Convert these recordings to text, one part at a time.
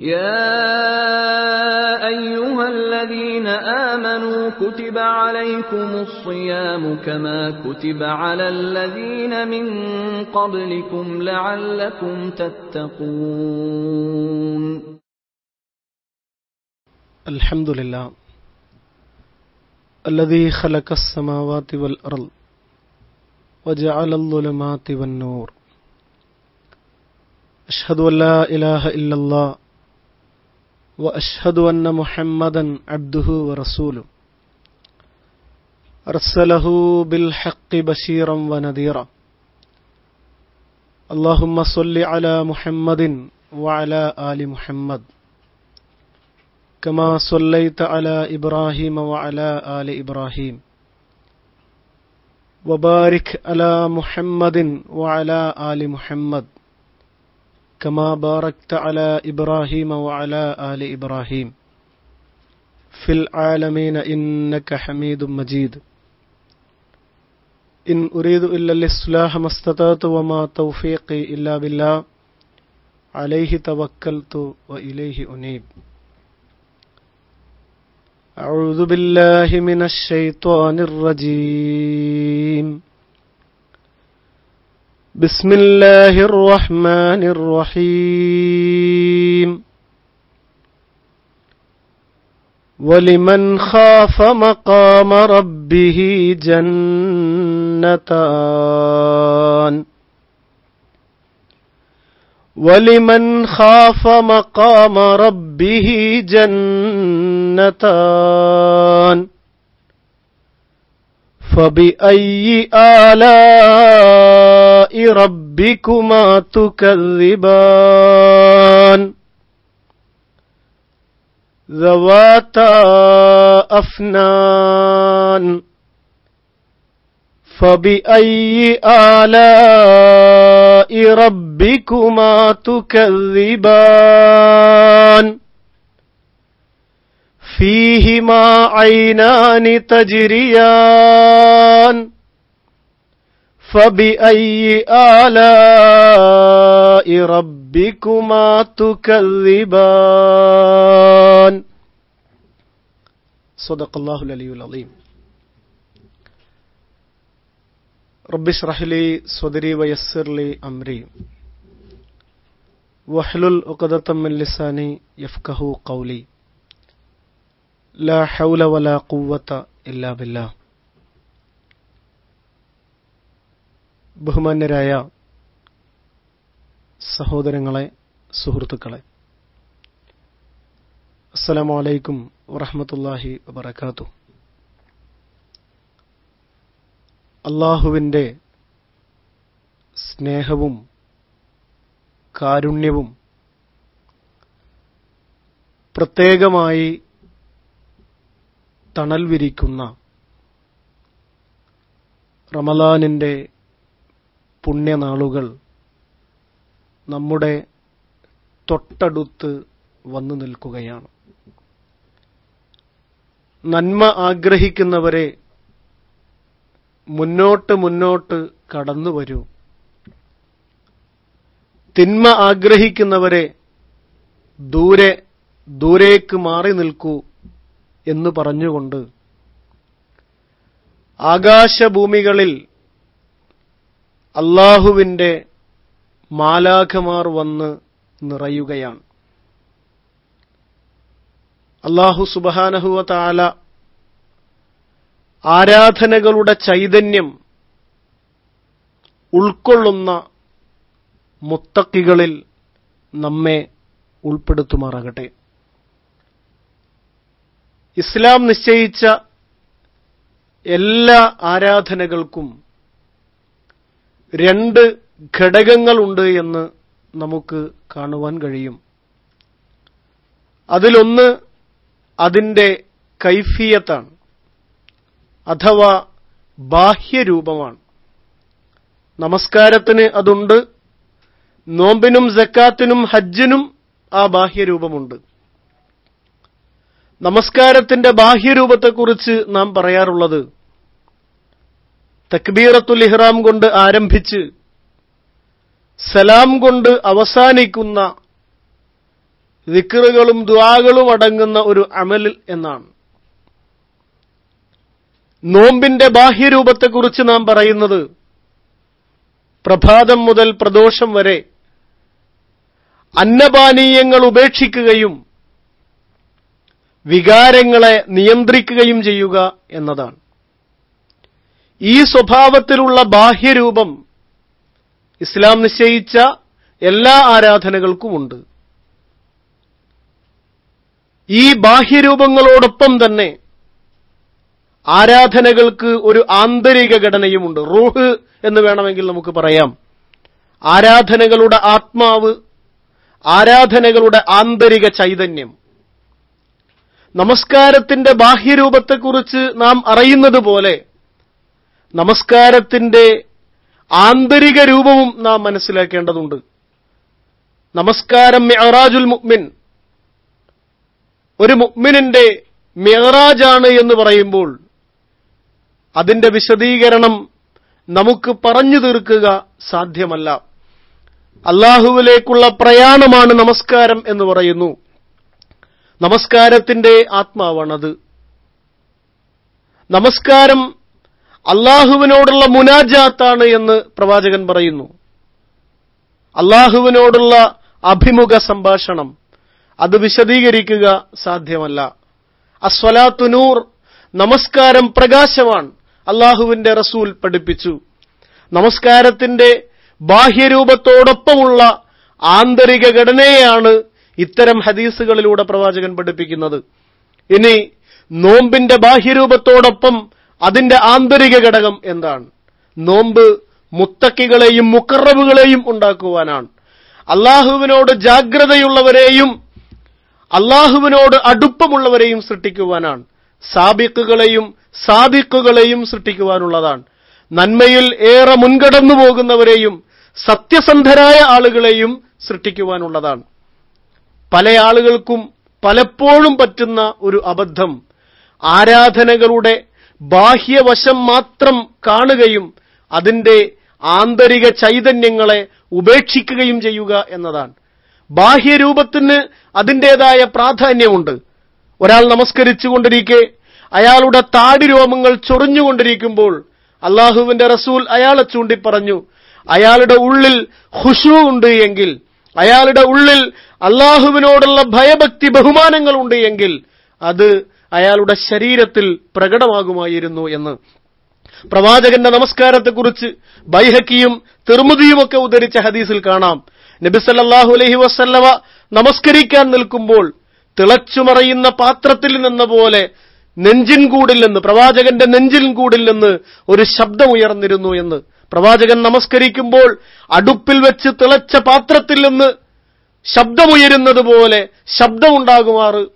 يا أيها الذين آمنوا كتب عليكم الصيام كما كتب على الذين من قبلكم لعلكم تتقون. الحمد لله الذي خلق السماوات والأرض وجعل الظلمات والنور. أشهد أن لا إله إلا الله وأشهد أن محمدا عبده ورسوله. أرسله بالحق بشيرا ونذيرا. اللهم صل على محمد وعلى آل محمد. كما صليت على إبراهيم وعلى آل إبراهيم. وبارك على محمد وعلى آل محمد. كما باركت على إبراهيم وعلى آل إبراهيم. في العالمين إنك حميد مجيد. إن أريد إلا الإصلاح ما استطعت وما توفيقي إلا بالله. عليه توكلت وإليه أنيب. أعوذ بالله من الشيطان الرجيم. بسم الله الرحمن الرحيم. ولمن خاف مقام ربه جنتان. ولمن خاف مقام ربه جنتان. فبأي آلاء ربكما تكذبان؟ ذواتا أفنان. فبأي آلاء ربكما تكذبان؟ فيهما عينان تجريان فبأي آلاء ربكما تكذبان؟ صدق الله العلي العظيم. رب اشرح لي صدري ويسر لي أمري. واحلل عقدة من لساني يفقه قولي. ലാ ഹൗല വലാ ഖുവ്വത ഇല്ലാ ബില്ലാ. ബഹുമാന്യരായ സഹോദരങ്ങളെ സുഹൃത്തുക്കളെ അസ്സലാമു അലൈക്കും വറഹ്മത്തുള്ളാഹി വബറകാതു അള്ളാഹുവിന്റെ സ്നേഹവും കാരുണ്യവും പ്രത്യേകമായി തണൽ വിരിക്കുന്ന റമലാനിന്റെ പുണ്യനാളുകൾ നമ്മുടെ തൊട്ടടുത്ത് വന്നു നിൽക്കുകയാണ്. നന്മ ആഗ്രഹിക്കുന്നവരെ മുന്നോട്ട് മുന്നോട്ട് കടന്നു വരൂ. തിന്മ ആഗ്രഹിക്കുന്നവരെ ദൂരെ ദൂരേക്ക് മാറി നിൽക്കൂ. എന്ന് പറഞ്ഞുകൊണ്ട് ആകാശഭൂമികളിൽ അള്ളാഹുവിന്റെ മാലാഖമാർ വന്ന് നിറയുകയാണ്. അള്ളാഹു സുബാനഹുവ താല ആരാധനകളുടെ ചൈതന്യം ഉൾക്കൊള്ളുന്ന മുത്തക്കികളിൽ നമ്മെ ഉൾപ്പെടുത്തുമാറാകട്ടെ. ഇസ്ലാം നിശ്ചയിച്ച എല്ലാ ആരാധനകൾക്കും രണ്ട് ഘടകങ്ങളുണ്ട് എന്ന് നമുക്ക് കാണുവാൻ കഴിയും. അതിലൊന്ന് അതിന്റെ കൈഫിയത്താണ് അഥവാ ബാഹ്യരൂപമാണ്. നമസ്കാരത്തിന് അതുണ്ട് നോമ്പിനും ജക്കാത്തിനും ഹജ്ജിനും ആ ബാഹ്യരൂപമുണ്ട്. നമസ്കാരത്തിന്റെ ബാഹ്യരൂപത്തെക്കുറിച്ച് നാം പറയാറുള്ളത് തക്ബീറത്തുൽ ഇഹ്റാം കൊണ്ട് ആരംഭിച്ച് സലാം കൊണ്ട് അവസാനിക്കുന്ന വിക്റുകളും ദ്വാകളും അടങ്ങുന്ന ഒരു അമൽ എന്നാണ്. നോമ്പിന്റെ ബാഹ്യരൂപത്തെക്കുറിച്ച് നാം പറയുന്നത് പ്രഭാതം മുതൽ പ്രദോഷം വരെ അന്നപാനീയങ്ങൾ ഉപേക്ഷിക്കുകയും വികാരങ്ങളെ നിയന്ത്രിക്കുകയും ചെയ്യുക എന്നതാണ്. ഈ സ്വഭാവത്തിലുള്ള ബാഹ്യരൂപം ഇസ്ലാം നിശ്ചയിച്ച എല്ലാ ആരാധനകൾക്കുമുണ്ട്. ഈ ബാഹ്യരൂപങ്ങളോടൊപ്പം തന്നെ ആരാധനകൾക്ക് ഒരു ആന്തരിക ഘടനയുമുണ്ട്. റൂഹ് എന്ന് വേണമെങ്കിൽ നമുക്ക് പറയാം. ആരാധനകളുടെ ആത്മാവ് ആരാധനകളുടെ ആന്തരിക ചൈതന്യം. നമസ്കാരത്തിന്റെ ബാഹ്യരൂപത്തെക്കുറിച്ച് നാം അറിയുന്നത് പോലെ നമസ്കാരത്തിന്റെ ആന്തരിക രൂപവും നാം മനസ്സിലാക്കേണ്ടതുണ്ട്. നമസ്കാരം മെഹറാജുൽ മുഅ്മിൻ. ഒരു മുഅ്മിനിന്റെ മെഹറാജാണ് എന്ന് പറയുമ്പോൾ അതിന്റെ വിശദീകരണം നമുക്ക് പറഞ്ഞു തീർക്കുക സാധ്യമല്ല. അള്ളാഹുവിലേക്കുള്ള പ്രയാണമാണ് നമസ്കാരം എന്ന് പറയുന്നു. നമസ്കാരത്തിന്റെ ആത്മാവാണത്. നമസ്കാരം അള്ളാഹുവിനോടുള്ള മുനാജാത്താണ് എന്ന് പ്രവാചകൻ പറയുന്നു. അള്ളാഹുവിനോടുള്ള അഭിമുഖ സംഭാഷണം. അത് വിശദീകരിക്കുക സാധ്യമല്ല. അസ്വലാത്തു നൂർ നമസ്കാരം പ്രകാശമാണ് അള്ളാഹുവിന്റെ റസൂൽ പഠിപ്പിച്ചു. നമസ്കാരത്തിന്റെ ബാഹ്യരൂപത്തോടൊപ്പമുള്ള ആന്തരിക ഘടനയെയാണ് ഇത്തരം ഹദീസുകളിലൂടെ പ്രവാചകൻ പഠിപ്പിക്കുന്നത്. ഇനി നോമ്പിന്റെ ബാഹ്യരൂപത്തോടൊപ്പം അതിന്റെ ആന്തരിക ഘടകം എന്താണ്? നോമ്പ് മുത്തക്കികളെയും മുക്കറബുകളെയും ഉണ്ടാക്കുവാനാണ്. അള്ളാഹുവിനോട് ജാഗ്രതയുള്ളവരെയും അള്ളാഹുവിനോട് അടുപ്പമുള്ളവരെയും സൃഷ്ടിക്കുവാനാണ്. സാബിക്കുകളെയും സാദിക്കുകളെയും സൃഷ്ടിക്കുവാനുള്ളതാണ്. നന്മയിൽ ഏറെ മുൻകടന്നു പോകുന്നവരെയും സത്യസന്ധരായ ആളുകളെയും സൃഷ്ടിക്കുവാനുള്ളതാണ്. പല ആളുകൾക്കും പലപ്പോഴും പറ്റുന്ന ഒരു അബദ്ധം. ആരാധനകളുടെ ബാഹ്യവശം മാത്രം കാണുകയും അതിന്റെ ആന്തരിക ചൈതന്യങ്ങളെ ഉപേക്ഷിക്കുകയും ചെയ്യുക എന്നതാണ്. ബാഹ്യരൂപത്തിന് അതിന്റെതായ പ്രാധാന്യമുണ്ട്. ഒരാൾ നമസ്കരിച്ചുകൊണ്ടിരിക്കെ അയാളുടെ താടി രോമങ്ങൾ ചൊറിഞ്ഞുകൊണ്ടിരിക്കുമ്പോൾ അള്ളാഹുവിന്റെ റസൂൽ അയാളെ ചൂണ്ടിപ്പറഞ്ഞു അയാളുടെ ഉള്ളിൽ ഹുഷു എങ്കിൽ അയാളുടെ ഉള്ളിൽ അള്ളാഹുവിനോടുള്ള ഭയഭക്തി ബഹുമാനങ്ങൾ എങ്കിൽ അത് അയാളുടെ ശരീരത്തിൽ പ്രകടമാകുമായിരുന്നു എന്ന്. പ്രവാചകന്റെ നമസ്കാരത്തെക്കുറിച്ച് ബൈഹക്കിയും തിർമുതിയുമൊക്കെ ഉദ്ധരിച്ച ഹദീസിൽ കാണാം. നബിസല്ലാഹു അലഹി വസല്ലവ നമസ്കരിക്കാൻ നിൽക്കുമ്പോൾ തിളച്ചുമറയുന്ന പാത്രത്തിൽ നിന്ന പോലെ നെഞ്ചിൻകൂടിൽ നിന്ന് പ്രവാചകന്റെ നെഞ്ചിൻകൂടിൽ നിന്ന് ഒരു ശബ്ദമുയർന്നിരുന്നു എന്ന്. പ്രവാചകൻ നമസ്കരിക്കുമ്പോൾ അടുപ്പിൽ വെച്ച് തിളച്ച പാത്രത്തിൽ നിന്ന് ശബ്ദമുയരുന്നത് പോലെ ശബ്ദമുണ്ടാകുമാറ്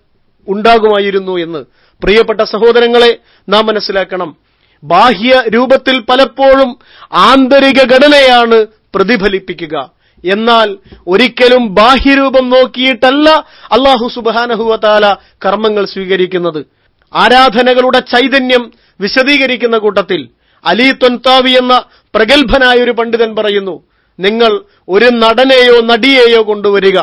ഉണ്ടാകുമായിരുന്നു എന്ന്. പ്രിയപ്പെട്ട സഹോദരങ്ങളെ നാം മനസ്സിലാക്കണം. ബാഹ്യ രൂപത്തിൽ പലപ്പോഴും ആന്തരിക ഘടനയാണ് പ്രതിഫലിപ്പിക്കുക. എന്നാൽ ഒരിക്കലും ബാഹ്യരൂപം നോക്കിയിട്ടല്ല അള്ളാഹു സുബാനഹുവതാല കർമ്മങ്ങൾ സ്വീകരിക്കുന്നത്. ആരാധനകളുടെ ചൈതന്യം വിശദീകരിക്കുന്ന കൂട്ടത്തിൽ അലി തൊൻതാവി എന്ന പ്രഗത്ഭനായ ഒരു പണ്ഡിതൻ പറയുന്നു നിങ്ങൾ ഒരു നടനെയോ നടിയെയോ കൊണ്ടുവരിക.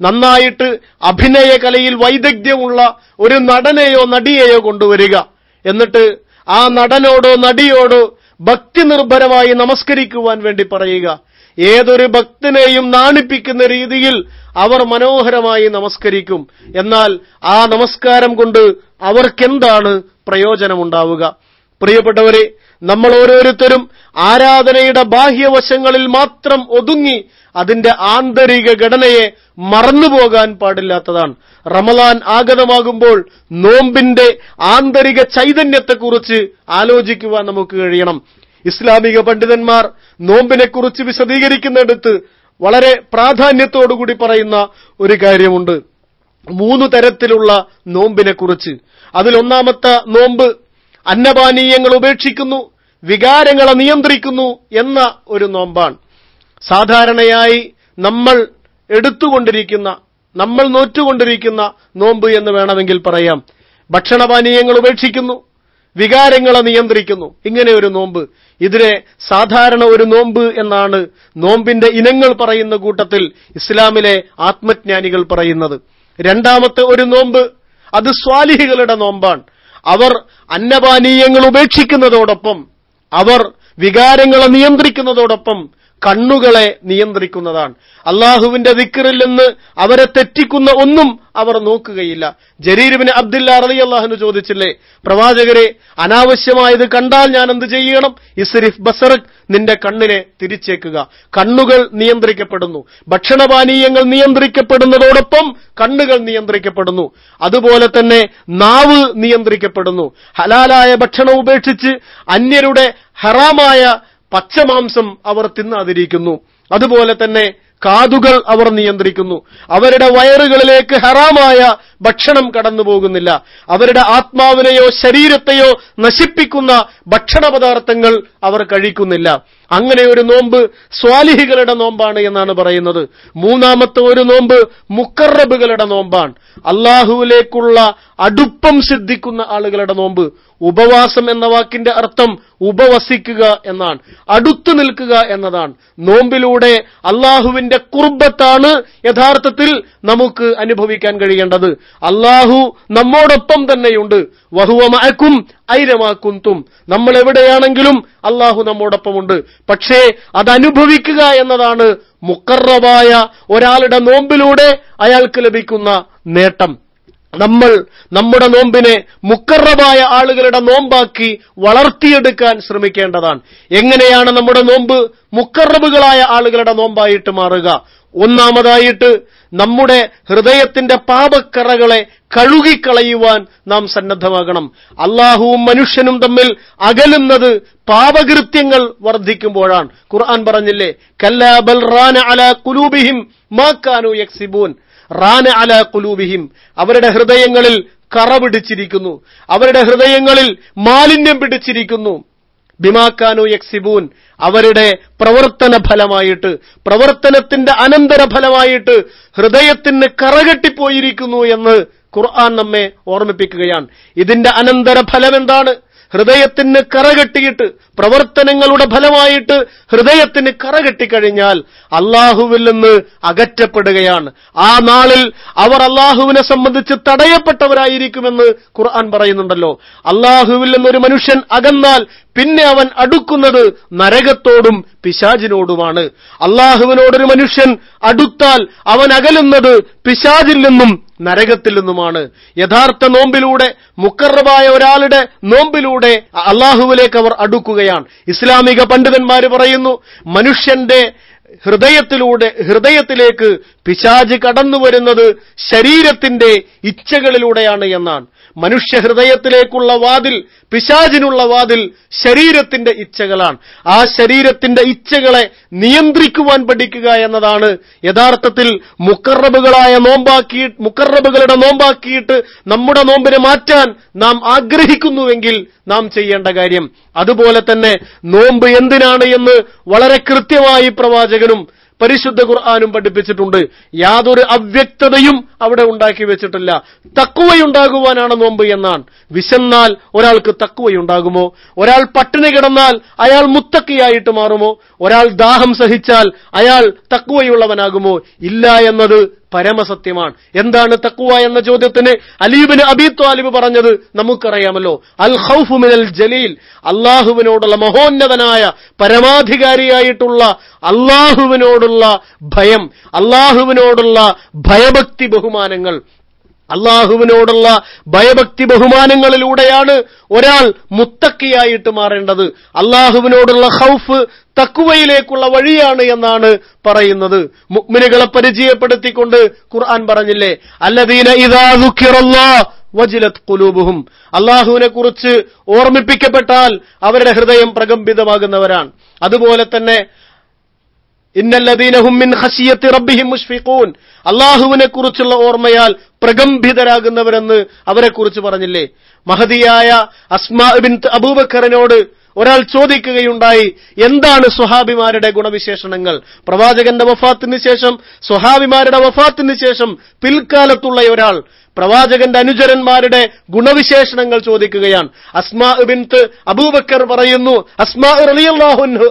നന്നായിട്ട് അഭിനയ കലയിൽ വൈദഗ്ധ്യമുള്ള ഒരു നടനെയോ നടിയെയോ കൊണ്ടുവരിക. എന്നിട്ട് ആ നടനോടോ നടിയോടോ ഭക്തി നിർഭരമായി നമസ്കരിക്കുവാൻ വേണ്ടി പറയുക. ഏതൊരു ഭക്തനെയും നാണിപ്പിക്കുന്ന രീതിയിൽ അവർ മനോഹരമായി നമസ്കരിക്കും. എന്നാൽ ആ നമസ്കാരം കൊണ്ട് അവർക്കെന്താണ് പ്രയോജനമുണ്ടാവുക? പ്രിയപ്പെട്ടവരെ നമ്മൾ ഓരോരുത്തരും ആരാധനയുടെ ബാഹ്യവശങ്ങളിൽ മാത്രം ഒതുങ്ങി അതിന്റെ ആന്തരിക ഘടനയെ മറന്നുപോകാൻ പാടില്ലാത്തതാണ്. റമലാൻ ആഗതമാകുമ്പോൾ നോമ്പിന്റെ ആന്തരിക ചൈതന്യത്തെക്കുറിച്ച് ആലോചിക്കുവാൻ നമുക്ക് കഴിയണം. ഇസ്ലാമിക പണ്ഡിതന്മാർ നോമ്പിനെക്കുറിച്ച് വിശദീകരിക്കുന്നിടത്ത് വളരെ പ്രാധാന്യത്തോടുകൂടി പറയുന്ന ഒരു കാര്യമുണ്ട്. മൂന്ന് തരത്തിലുള്ള നോമ്പിനെക്കുറിച്ച്. അതിലൊന്നാമത്തെ നോമ്പ് അന്നപാനീയങ്ങൾ ഉപേക്ഷിക്കുന്നു. വികാരങ്ങളെ നിയന്ത്രിക്കുന്നു എന്ന ഒരു നോമ്പാണ്. സാധാരണയായി നമ്മൾ എടുത്തുകൊണ്ടിരിക്കുന്ന നമ്മൾ നോറ്റുകൊണ്ടിരിക്കുന്ന നോമ്പ് എന്ന് വേണമെങ്കിൽ പറയാം. ഭക്ഷണപാനീയങ്ങൾ ഉപേക്ഷിക്കുന്നു വികാരങ്ങളെ നിയന്ത്രിക്കുന്നു. ഇങ്ങനെ ഒരു നോമ്പ്. ഇതിനെ സാധാരണ ഒരു നോമ്പ് എന്നാണ് നോമ്പിന്റെ ഇനങ്ങൾ പറയുന്ന കൂട്ടത്തിൽ ഇസ്ലാമിലെ ആത്മജ്ഞാനികൾ പറയുന്നത്. രണ്ടാമത്തെ ഒരു നോമ്പ് അത് സ്വാലിഹികളുടെ നോമ്പാണ്. അവർ അന്നപാനീയങ്ങൾ ഉപേക്ഷിക്കുന്നതോടൊപ്പം അവർ വികാരങ്ങളെ നിയന്ത്രിക്കുന്നതോടൊപ്പം കണ്ണുകളെ നിയന്ത്രിക്കുന്നതാണ്. അള്ളാഹുവിന്റെ ദിക്കറിൽ നിന്ന് അവരെ തെറ്റിക്കുന്ന ഒന്നും അവർ നോക്കുകയില്ല. ജരീരുവിന് അബ്ദുല്ല അറലി അള്ളാഹുന് ചോദിച്ചില്ലേ പ്രവാചകരെ അനാവശ്യമായത് കണ്ടാൽ ഞാൻ എന്ത് ചെയ്യണം? ഇസ്രിഫ് ബസറക് നിന്റെ കണ്ണിനെ തിരിച്ചേക്കുക. കണ്ണുകൾ നിയന്ത്രിക്കപ്പെടുന്നു. ഭക്ഷണപാനീയങ്ങൾ നിയന്ത്രിക്കപ്പെടുന്നതോടൊപ്പം കണ്ണുകൾ നിയന്ത്രിക്കപ്പെടുന്നു. അതുപോലെ തന്നെ നാവ് നിയന്ത്രിക്കപ്പെടുന്നു. ഹലാലായ ഭക്ഷണം ഉപേക്ഷിച്ച് അന്യരുടെ ഹറാമായ പച്ചമാംസം അവർ തിന്നാതിരിക്കുന്നു. അതുപോലെ തന്നെ കാതുകൾ അവർ നിയന്ത്രിക്കുന്നു. അവരുടെ വയറുകളിലേക്ക് ഹറാമായ ഭക്ഷണം കടന്നു പോകുന്നില്ല അവരുടെ ആത്മാവിനെയോ ശരീരത്തെയോ നശിപ്പിക്കുന്ന ഭക്ഷണ പദാർത്ഥങ്ങൾ അവർ കഴിക്കുന്നില്ല. അങ്ങനെ ഒരു നോമ്പ് സ്വാലിഹികളുടെ നോമ്പാണ് എന്നാണ് പറയുന്നത്. മൂന്നാമത്തെ ഒരു നോമ്പ് മുക്കറബുകളുടെ നോമ്പാണ്. അള്ളാഹുവിലേക്കുള്ള അടുപ്പം സിദ്ധിക്കുന്ന ആളുകളുടെ നോമ്പ്. ഉപവാസം എന്ന വാക്കിന്റെ അർത്ഥം ഉപവസിക്കുക എന്നാണ്. അടുത്തു നിൽക്കുക എന്നതാണ്. നോമ്പിലൂടെ അള്ളാഹുവിന്റെ കുർബത്താണ് യഥാർത്ഥത്തിൽ നമുക്ക് അനുഭവിക്കാൻ കഴിയേണ്ടത്. അള്ളാഹു നമ്മോടൊപ്പം തന്നെയുണ്ട്. വഹുവമാക്കും ഐരമാക്കുന്തും നമ്മൾ എവിടെയാണെങ്കിലും അള്ളാഹു നമ്മോടൊപ്പമുണ്ട്. പക്ഷേ അതനുഭവിക്കുക എന്നതാണ് മുക്കറബായ ഒരാളുടെ നോമ്പിലൂടെ അയാൾക്ക് ലഭിക്കുന്ന നേട്ടം. നമ്മൾ നമ്മുടെ നോമ്പിനെ മുക്കറബായ ആളുകളുടെ നോമ്പാക്കി വളർത്തിയെടുക്കാൻ ശ്രമിക്കേണ്ടതാണ്. എങ്ങനെയാണ് നമ്മുടെ നോമ്പ് മുക്കറബുകളായ ആളുകളുടെ നോമ്പായിട്ട് മാറുക? ഒന്നാമതായിട്ട് നമ്മുടെ ഹൃദയത്തിന്റെ പാപക്കറകളെ കഴുകിക്കളയുവാൻ നാം സന്നദ്ധമാകണം. അള്ളാഹുവും മനുഷ്യനും തമ്മിൽ അകലുന്നത് പാപകൃത്യങ്ങൾ വർദ്ധിക്കുമ്പോഴാണ്. ഖുർആൻ പറഞ്ഞില്ലേ കല്ലാ ബൽ റാന അല കുലൂബിഹിം മാക്കാനു യക്സിബൂൻ. റാന അല കുലൂബിഹിം അവരുടെ ഹൃദയങ്ങളിൽ കറ പിടിച്ചിരിക്കുന്നു. അവരുടെ ഹൃദയങ്ങളിൽ മാലിന്യം പിടിച്ചിരിക്കുന്നു. ബിമാക്കാനു യക്സിബൂൻ അവരുടെ പ്രവർത്തന ഫലമായിട്ട് പ്രവർത്തനത്തിന്റെ അനന്തര ഫലമായിട്ട് ഹൃദയത്തിന് കറകെട്ടിപ്പോയിരിക്കുന്നു എന്ന് ഖുർആൻ നമ്മെ ഓർമ്മിപ്പിക്കുകയാണ്. ഇതിന്റെ അനന്തര ഫലം എന്താണ് ഹൃദയത്തിന് കറകെട്ടിയിട്ട് പ്രവർത്തനങ്ങളുടെ ഫലമായിട്ട് ഹൃദയത്തിന് കറകെട്ടിക്കഴിഞ്ഞാൽ അള്ളാഹുവിൽ നിന്ന് അകറ്റപ്പെടുകയാണ്. ആ നാളിൽ അവർ അള്ളാഹുവിനെ സംബന്ധിച്ച് തടയപ്പെട്ടവരായിരിക്കുമെന്ന് ഖുർആൻ പറയുന്നുണ്ടല്ലോ. അള്ളാഹുവിൽ നിന്നൊരു മനുഷ്യൻ അകന്നാൽ പിന്നെ അവൻ അടുക്കുന്നത് നരകത്തോടും പിശാചിനോടുമാണ്. അള്ളാഹുവിനോടൊരു മനുഷ്യൻ അടുത്താൽ അവൻ അകലുന്നത് പിശാചിൽ നിന്നും നരകത്തിൽ നിന്നുമാണ്. യഥാർത്ഥ നോമ്പിലൂടെ മുക്കറബായ ഒരാളുടെ നോമ്പിലൂടെ അള്ളാഹുവിലേക്ക് അവർ അടുക്കുകയാണ്. ഇസ്ലാമിക പണ്ഡിതന്മാർ പറയുന്നു മനുഷ്യന്റെ ഹൃദയത്തിലൂടെ ഹൃദയത്തിലേക്ക് പിശാജ് കടന്നു വരുന്നത് ശരീരത്തിന്റെ ഇച്ഛകളിലൂടെയാണ് എന്നാണ്. മനുഷ്യ ഹൃദയത്തിലേക്കുള്ള വാതിൽ പിശാചിനുള്ള വാതിൽ ശരീരത്തിന്റെ ഇച്ഛകളാണ്. ആ ശരീരത്തിന്റെ ഇച്ഛകളെ നിയന്ത്രിക്കുവാൻ പഠിക്കുക എന്നതാണ് യഥാർത്ഥത്തിൽ മുക്കറബുകളായ നോമ്പാക്കി മുക്കറബുകളുടെ നോമ്പാക്കിയിട്ട് നമ്മുടെ നോമ്പിനെ മാറ്റാൻ നാം ആഗ്രഹിക്കുന്നുവെങ്കിൽ നാം ചെയ്യേണ്ട കാര്യം. അതുപോലെ തന്നെ നോമ്പ് എന്തിനാണ് എന്ന് വളരെ കൃത്യമായി പ്രവാചകനും പരിശുദ്ധ ഖുർആാനും പഠിപ്പിച്ചിട്ടുണ്ട്. യാതൊരു അവ്യക്തതയും അവിടെ ഉണ്ടാക്കി വെച്ചിട്ടില്ല. തക്കുവയുണ്ടാകുവാനാണ് നോമ്പ് എന്നാണ്. വിശന്നാൽ ഒരാൾക്ക് തക്കുവയുണ്ടാകുമോ ഒരാൾ പട്ടിണി കിടന്നാൽ അയാൾ മുത്തക്കിയായിട്ട് മാറുമോ? ഒരാൾ ദാഹം സഹിച്ചാൽ അയാൾ തക്കുവയുള്ളവനാകുമോ ഇല്ല എന്നത് പരമസത്യമാണ്. എന്താണ് തക്കുവ എന്ന ചോദ്യത്തിന് അലീബിന് അബി ത്വാലിബ് പറഞ്ഞത് നമുക്കറിയാമല്ലോ. അൽ ഖൗഫു മിനൽ ജലീൽ അള്ളാഹുവിനോടുള്ള മഹോന്നതനായ പരമാധികാരിയായിട്ടുള്ള അള്ളാഹുവിനോടുള്ള ഭയം അള്ളാഹുവിനോടുള്ള ഭയഭക്തി ബഹുമാനങ്ങൾ. അള്ളാഹുവിനോടുള്ള ഭയഭക്തി ബഹുമാനങ്ങളിലൂടെയാണ് ഒരാൾ മുത്തക്കിയായിട്ട് മാറേണ്ടത്. അള്ളാഹുവിനോടുള്ള ഹൌഫ് തക്കുവയിലേക്കുള്ള വഴിയാണ് എന്നാണ് പറയുന്നത്. മുക്മിനുകളെ പരിചയപ്പെടുത്തിക്കൊണ്ട് ഖുർആൻ പറഞ്ഞില്ലേ അല്ലദീന ദുഃഖിറല്ലാഹ് വജിലത് കുലൂബുഹും അള്ളാഹുവിനെ കുറിച്ച് ഓർമ്മിപ്പിക്കപ്പെട്ടാൽ അവരുടെ ഹൃദയം പ്രകമ്പിതമാകുന്നവരാണ്. അതുപോലെ തന്നെ അള്ളാഹുവിനെ കുറിച്ചുള്ള ഓർമ്മയാൽ പ്രഗംഭിതരാകുന്നവരെന്ന് അവരെക്കുറിച്ച് പറഞ്ഞില്ലേ? മഹതിയായ അസ്മാ ബിൻ അബൂബക്കറിനോട് ഒരാൾ ചോദിക്കുകയുണ്ടായി എന്താണ് സ്വഹാബിമാരുടെ ഗുണവിശേഷണങ്ങൾ? പ്രവാചകന്റെ വഫാത്തിന് ശേഷം സ്വഹാബിമാരുടെ വഫാത്തിന് ശേഷം പിൽക്കാലത്തുള്ള ഒരാൾ പ്രവാചകന്റെ അനുചരന്മാരുടെ ഗുണവിശേഷണങ്ങൾ ചോദിക്കുകയാണ്. അസ്മാ ബിൻത്ത് അബൂബക്കർ പറയുന്നു അസ്മാ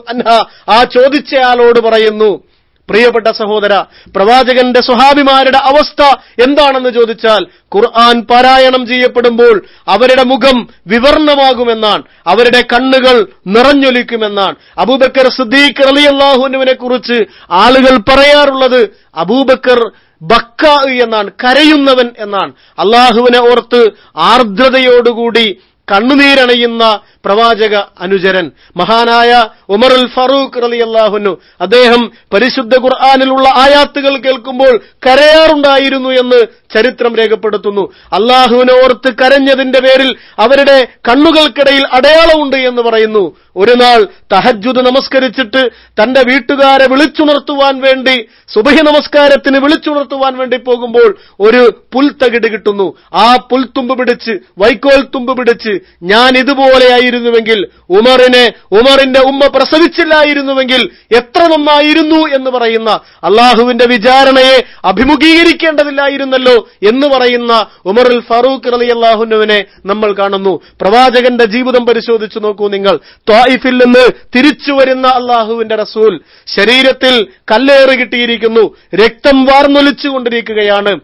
അൻഹ. ആ ചോദിച്ചയാളോട് പറയുന്നു പ്രിയപ്പെട്ട സഹോദര പ്രവാചകന്റെ സ്വഹാബിമാരുടെ അവസ്ഥ എന്താണെന്ന് ചോദിച്ചാൽ ഖുർആൻ പാരായണം ചെയ്യപ്പെടുമ്പോൾ അവരുടെ മുഖം വിവർണമാകുമെന്നാണ് അവരുടെ കണ്ണുകൾ നിറഞ്ഞൊലിക്കുമെന്നാണ്. അബൂബക്കർ സിദ്ദീഖ് റളിയല്ലാഹുവിനെ കുറിച്ച് ആളുകൾ പറയാറുള്ളത് അബൂബക്കർ ബക്ക എന്നാണ് കരയുന്നവൻ എന്നാണ്. അള്ളാഹുവിനെ ഓർത്ത് ആർദ്രതയോടുകൂടി കണ്ണുനീരണയുന്ന പ്രവാചക അനുചരൻ മഹാനായ ഉമറുൽ ഫറൂഖ് റലി അള്ളാഹുനു അദ്ദേഹം പരിശുദ്ധ ഖുർആാനിലുള്ള ആയാത്തുകൾ കേൾക്കുമ്പോൾ കരയാറുണ്ടായിരുന്നു എന്ന് ചരിത്രം രേഖപ്പെടുത്തുന്നു. അള്ളാഹുവിനെ ഓർത്ത് കരഞ്ഞതിന്റെ പേരിൽ അവരുടെ കണ്ണുകൾക്കിടയിൽ അടയാളമുണ്ട് എന്ന് പറയുന്നു. ഒരു നാൾ തഹജുദ് നമസ്കരിച്ചിട്ട് തന്റെ വീട്ടുകാരെ വിളിച്ചുണർത്തുവാൻ വേണ്ടി സുബഹി നമസ്കാരത്തിന് വിളിച്ചുണർത്തുവാൻ വേണ്ടി പോകുമ്പോൾ ഒരു പുൽത്തകിട് കിട്ടുന്നു. ആ പുൽത്തുമ്പ് പിടിച്ച് വൈക്കോൽ തുമ്പ് പിടിച്ച് ഞാൻ ഇതുപോലെയായിരുന്നുവെങ്കിൽ ഉമറിനെ ഉമറിന്റെ ഉമ്മ പ്രസവിച്ചില്ലായിരുന്നുവെങ്കിൽ എത്ര നന്നായിരുന്നു എന്ന് പറയുന്ന അള്ളാഹുവിന്റെ വിചാരണയെ അഭിമുഖീകരിക്കേണ്ടതില്ലായിരുന്നല്ലോ. എന്ന് പറയുന്ന ഉമറുൽ ഫറൂഖ് അലി അള്ളാഹുനുവിനെ നമ്മൾ കാണുന്നു. പ്രവാചകന്റെ ജീവിതം പരിശോധിച്ചു നോക്കൂ നിങ്ങൾ. ത്വായിഫിൽ നിന്ന് തിരിച്ചു വരുന്ന അള്ളാഹുവിന്റെ റസൂൽ ശരീരത്തിൽ കല്ലേറ് കിട്ടിയിരിക്കുന്നു. രക്തം വാർന്നൊലിച്ചുകൊണ്ടിരിക്കുകയാണ്.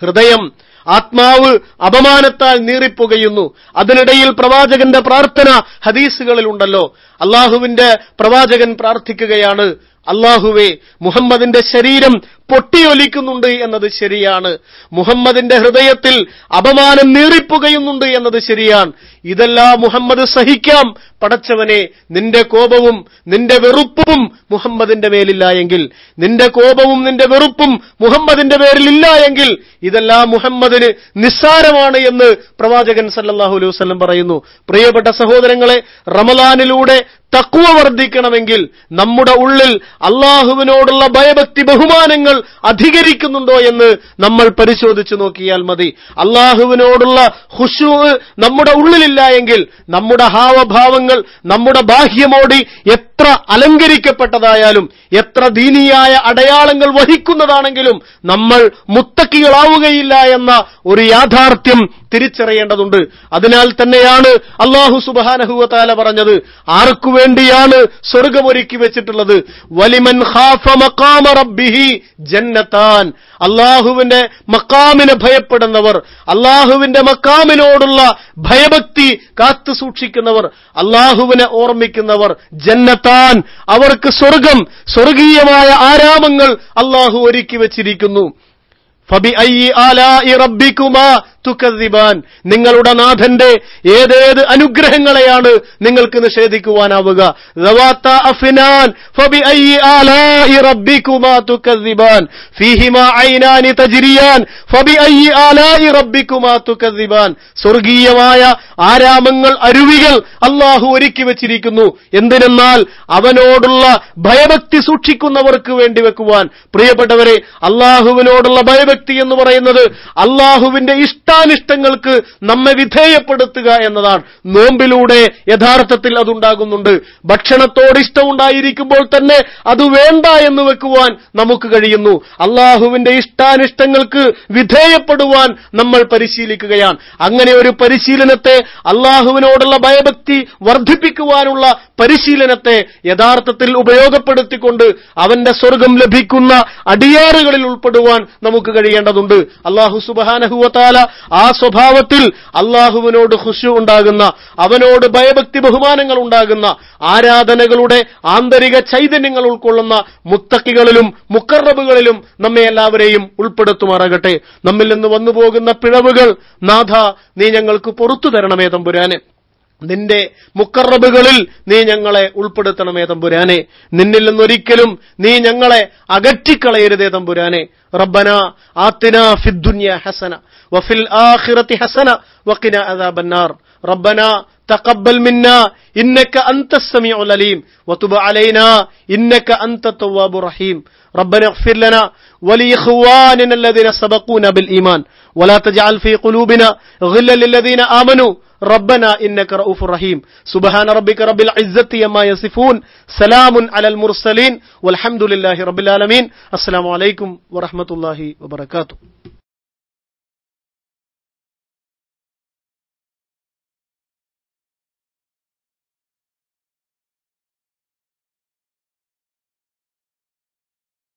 ഹൃദയം ആത്മാവ് അപമാനത്താൽ നീറിപ്പുകയുന്നു. അതിനിടയിൽ പ്രവാചകന്റെ പ്രാർത്ഥന ഹദീസുകളിൽ ഉണ്ടല്ലോ അള്ളാഹുവിന്റെ പ്രവാചകൻ പ്രാർത്ഥിക്കുകയാണ്. അള്ളാഹുവെ മുഹമ്മദിന്റെ ശരീരം പൊട്ടിയൊലിക്കുന്നുണ്ട് എന്നത് ശരിയാണ്. മുഹമ്മദിന്റെ ഹൃദയത്തിൽ അപമാനം നീറിപ്പുകയുന്നുണ്ട് എന്നത് ശരിയാണ്. ഇതെല്ലാം മുഹമ്മദ് സഹിക്കാം. പടച്ചവനെ നിന്റെ കോപവും നിന്റെ വെറുപ്പും മുഹമ്മദിന്റെ മേലില്ല എങ്കിൽ നിന്റെ കോപവും നിന്റെ വെറുപ്പും മുഹമ്മദിന്റെ പേരിലില്ല എങ്കിൽ ഇതെല്ലാം മുഹമ്മദിന് നിസ്സാരമാണ് എന്ന് പ്രവാചകൻ സല്ലാഹു അലൈഹി വസല്ലം പറയുന്നു. പ്രിയപ്പെട്ട സഹോദരങ്ങളെ റമലാനിലൂടെ തക്കുവ വർദ്ധിക്കണമെങ്കിൽ നമ്മുടെ ഉള്ളിൽ അള്ളാഹുവിനോടുള്ള ഭയഭക്തി ബഹുമാനങ്ങൾ അധികരിക്കുന്നുണ്ടോ എന്ന് നമ്മൾ പരിശോധിച്ചു നോക്കിയാൽ മതി. അള്ളാഹുവിനോടുള്ള ഹുഷു നമ്മുടെ ഉള്ളിലില്ല എങ്കിൽ നമ്മുടെ ഹാവഭാവങ്ങൾ നമ്മുടെ ബാഹ്യമോടി എത്ര അലങ്കരിക്കപ്പെട്ടതായാലും എത്ര ദീനിയായ അടയാളങ്ങൾ വഹിക്കുന്നതാണെങ്കിലും നമ്മൾ മുത്തക്കികളാവുകയില്ല എന്ന ഒരു യാഥാർത്ഥ്യം തിരിച്ചറിയേണ്ടതുണ്ട്. അതിനാൽ തന്നെയാണ് അള്ളാഹു സുബാനഹുവത്താല പറഞ്ഞത് ആർക്കു വേണ്ടിയാണ് സ്വർഗമൊരുക്കി വെച്ചിട്ടുള്ളത്. വലിമൻ ഖാഫ മഖാമ റബ്ബിഹി ജന്നത്താൻ. അള്ളാഹുവിന്റെ മക്കാമിനെ ഭയപ്പെടുന്നവർ അള്ളാഹുവിന്റെ മക്കാമിനോടുള്ള ഭയഭക്തി കാത്തു സൂക്ഷിക്കുന്നവർ അള്ളാഹുവിനെ ഓർമ്മിക്കുന്നവർ ജന്നത്താൻ. അവർക്ക് സ്വർഗം സ്വർഗീയമായ ആരാമങ്ങൾ അള്ളാഹു ഒരുക്കി വെച്ചിരിക്കുന്നു. ഫബി ഐ ആലാ റബ്ബിക്കുമാ തുക്കദ്ദിബാൻ. നിങ്ങളുടെ നാഥന്റെ ഏതേത് അനുഗ്രഹങ്ങളെയാണ് നിങ്ങൾക്ക് നിഷേധിക്കുവാനാവുക? സ്വർഗീയമായ ആരാമങ്ങൾ അരുവികൾ അള്ളാഹു ഒരുക്കി വെച്ചിരിക്കുന്നു. എന്തിനെന്നാൽ അവനോടുള്ള ഭയഭക്തി സൂക്ഷിക്കുന്നവർക്ക് വേണ്ടി വെക്കുവാൻ. പ്രിയപ്പെട്ടവരെ അള്ളാഹുവിനോടുള്ള ഭയഭക്തി എന്ന് പറയുന്നത് അള്ളാഹുവിന്റെ ഇഷ്ടാനിഷ്ടങ്ങൾക്ക് നമ്മെ വിധേയപ്പെടുത്തുക എന്നതാണ്. നോമ്പിലൂടെ യഥാർത്ഥത്തിൽ അതുണ്ടാകുന്നുണ്ട്. ഭക്ഷണത്തോട് ഇഷ്ടമുണ്ടായിരിക്കുമ്പോൾ തന്നെ അത് വേണ്ട എന്ന് വെക്കുവാൻ നമുക്ക് കഴിയുന്നു. അള്ളാഹുവിന്റെ ഇഷ്ടാനിഷ്ടങ്ങൾക്ക് വിധേയപ്പെടുവാൻ നമ്മൾ പരിശീലിക്കുകയാണ്. അങ്ങനെ ഒരു പരിശീലനത്തെ അള്ളാഹുവിനോടുള്ള ഭയഭക്തി വർദ്ധിപ്പിക്കുവാനുള്ള പരിശീലനത്തെ യഥാർത്ഥത്തിൽ ഉപയോഗപ്പെടുത്തിക്കൊണ്ട് അവന്റെ സ്വർഗം ലഭിക്കുന്ന അടിയാറുകളിൽ ഉൾപ്പെടുവാൻ നമുക്ക് കഴിയേണ്ടതുണ്ട്. അള്ളാഹു സുബാനഹുവത്താല ആ സ്വഭാവത്തിൽ അള്ളാഹുവിനോട് ഹുഷു ഉണ്ടാകുന്ന അവനോട് ഭയഭക്തി ബഹുമാനങ്ങൾ ഉണ്ടാകുന്ന ആരാധനകളുടെ ആന്തരിക ചൈതന്യങ്ങൾ ഉൾക്കൊള്ളുന്ന മുത്തക്കികളിലും മുക്കറബുകളിലും നമ്മെ എല്ലാവരെയും ഉൾപ്പെടുത്തുമാറാകട്ടെ. നമ്മിൽ നിന്ന് വന്നുപോകുന്ന പിഴവുകൾ നാഥ നീ ഞങ്ങൾക്ക് പുറത്തു തരണമേ തമ്പുരാനെ. നിന്റെ മുക്കറബുകളിൽ നീ ഞങ്ങളെ ഉൾപ്പെടുത്തണമേ തമ്പുരാനെ നിന്നിൽ നിന്നൊരിക്കലും നീ ഞങ്ങളെ അകറ്റിക്കളയരുതേ തമ്പുരാനെ റബ്ബന ആത്തിന ഫിദ്ദുന്യ ഹസന വഫിൽ ആഖിറതി ഹസന വഖിന അദാബന്നാർ റബ്ബന تقبل منا إنك أنت السميع العليم وتب علينا إنك أنت التواب الرحيم ربنا اغفر لنا ولإخواننا الذين سبقونا بالإيمان ولا تجعل في قلوبنا غلا للذين آمنوا ربنا إنك رؤوف رحيم. سبحان ربك رب العزة يما يصفون. سلام على المرسلين. والحمد لله رب العالمين. السلام عليكم ورحمة الله وبركاته.